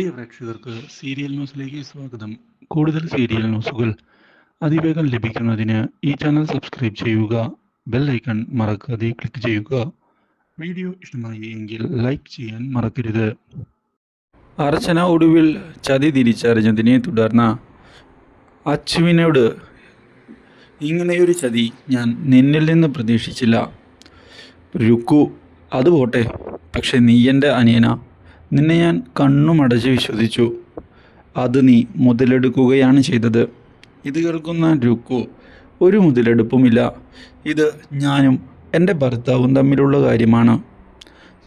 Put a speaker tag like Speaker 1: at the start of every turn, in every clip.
Speaker 1: പ്രിയ പ്രേക്ഷകർക്ക് സീരിയൽ ന്യൂസിലേക്ക് സ്വാഗതം. കൂടുതൽ സീരിയൽ ന്യൂസുകൾ അതിവേഗം ലഭിക്കുന്നതിന് ഈ ചാനൽ സബ്സ്ക്രൈബ് ചെയ്യുക ബെൽ ഐക്കൺ മറക്കാതെ ക്ലിക്ക് ചെയ്യുക. വീഡിയോ ഇഷ്ടമായി എങ്കിൽ ലൈക്ക് ചെയ്യാൻ മറക്കരുത്. അർച്ചന ഒടുവിൽ ചതി തിരിച്ചറിഞ്ഞതിനെ തുടർന്ന് അച്ചുവിനോട് ഇങ്ങനെയൊരു ചതി ഞാൻ നിന്നിൽ നിന്ന് പ്രതീക്ഷിച്ചില്ല. രുക്കു അത് പോട്ടെ. പക്ഷെ നീ എന്റെ അനിയന. നിന്നെ ഞാൻ കണ്ണുമടച്ച് വിശ്വസിച്ചു. അത് നീ മുതലെടുക്കുകയാണ് ചെയ്തത്. ഇത് കേൾക്കുന്ന രുക്കു ഒരു മുതലെടുപ്പുമില്ല. ഇത് ഞാനും എന്റെ ഭർത്താവും തമ്മിലുള്ള കാര്യമാണ്.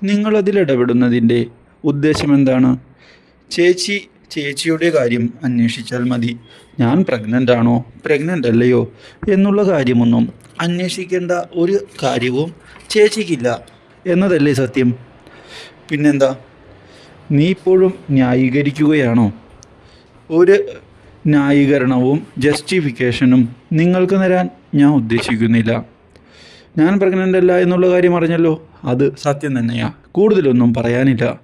Speaker 1: നിങ്ങളതിൽ ഇടപെടുന്നതിന്റെ ഉദ്ദേശം എന്താണ്? ചേച്ചി ചേച്ചിയുടെ കാര്യം അന്വേഷിച്ചാൽ മതി. ഞാൻ പ്രഗ്നന്റ് ആണോ? പ്രഗ്നന്റ് അല്ലയോ? എന്നുള്ള കാര്യമൊന്നും അന്വേഷിക്കേണ്ട ഒരു കാര്യവും ചേച്ചിക്കില്ല. എന്നതല്ലേ സത്യം? പിന്നെന്താ? നീ ഇപ്പോഴും ന്യായീകരിക്കുകയാണോ? ഒരു ന്യായീകരണവും ജസ്റ്റിഫിക്കേഷനും നിങ്ങൾക്ക് തരാൻ ഞാൻ ഉദ്ദേശിക്കുന്നില്ല. ഞാൻ പ്രഗ്നന്റ് അല്ല എന്നുള്ള കാര്യം അറിഞ്ഞല്ലോ. അത് സത്യം തന്നെയാ. കൂടുതലൊന്നും പറയാനില്ല.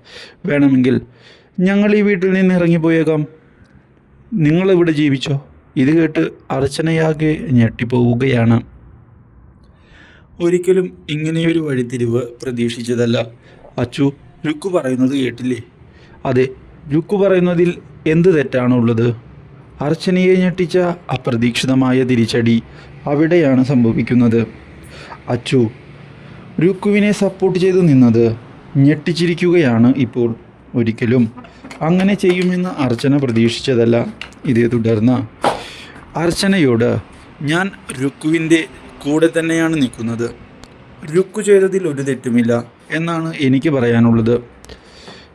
Speaker 1: വേണമെങ്കിൽ ഞങ്ങൾ ഈ വീട്ടിൽ നിന്ന് ഇറങ്ങിപ്പോയേക്കാം. നിങ്ങളിവിടെ ജീവിച്ചോ? ഇത് കേട്ട് അർച്ചനയാകെ ഞെട്ടിപ്പോവുകയാണ്. ഒരിക്കലും ഇങ്ങനെയൊരു വഴിത്തിരിവ് പ്രതീക്ഷിച്ചതല്ല. അച്ചു രുക്കു പറയുന്നത് കേട്ടില്ലേ? അതെ രുക്കു പറയുന്നതിൽ എന്ത് തെറ്റാണുള്ളത്? അർച്ചനയെ ഞെട്ടിച്ച അപ്രതീക്ഷിതമായ തിരിച്ചടി അവിടെയാണ് സംഭവിക്കുന്നത്. അച്ചു രുക്കുവിനെ സപ്പോർട്ട് ചെയ്തു നിന്നത് ഞെട്ടിച്ചിരിക്കുകയാണ് ഇപ്പോൾ ഒരിക്കലും. അങ്ങനെ ചെയ്യുമെന്ന് അർച്ചന പ്രതീക്ഷിച്ചതല്ല. ഇതേ തുടർന്ന് അർച്ചനയോട് ഞാൻ രുക്കുവിന്റെ കൂടെ തന്നെയാണ് നിൽക്കുന്നത്. രുക്കു ചെയ്തതിൽ ഒരു തെറ്റുമില്ല. എന്നാണ് എനിക്ക് പറയാനുള്ളത്.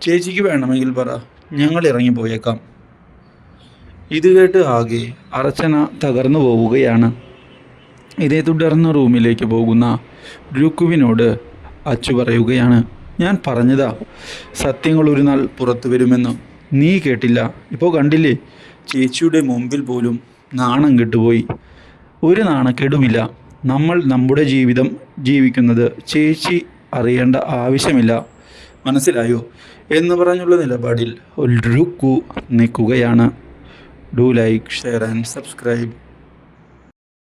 Speaker 1: ചേച്ചിക്ക് വേണമെങ്കിൽ പറ. ഞങ്ങൾ ഇറങ്ങിപ്പോയേക്കാം. ഇത് കേട്ട് ആകെ അർച്ചന തകർന്നു പോവുകയാണ്. ഇതേ തുടർന്ന് റൂമിലേക്ക് പോകുന്ന രുക്കുവിനോട് അച്ചു പറയുകയാണ്. ഞാൻ പറഞ്ഞതാ സത്യങ്ങൾ ഒരു നാൾ പുറത്തു വരുമെന്ന്. നീ കേട്ടില്ല. ഇപ്പോൾ കണ്ടില്ലേ? ചേച്ചിയുടെ മുമ്പിൽ പോലും നാണം കെട്ടുപോയി. ഒരു നാണക്കേടുമില്ല. നമ്മൾ നമ്മുടെ ജീവിതം ജീവിക്കുന്നത് ചേച്ചി അറിയേണ്ട ആവശ്യമില്ല. മനസ്സിലായോ? എന്ന് പറഞ്ഞുള്ള നിലപാടിൽ ഒരു നിൽക്കുകയാണ്. Do like share and subscribe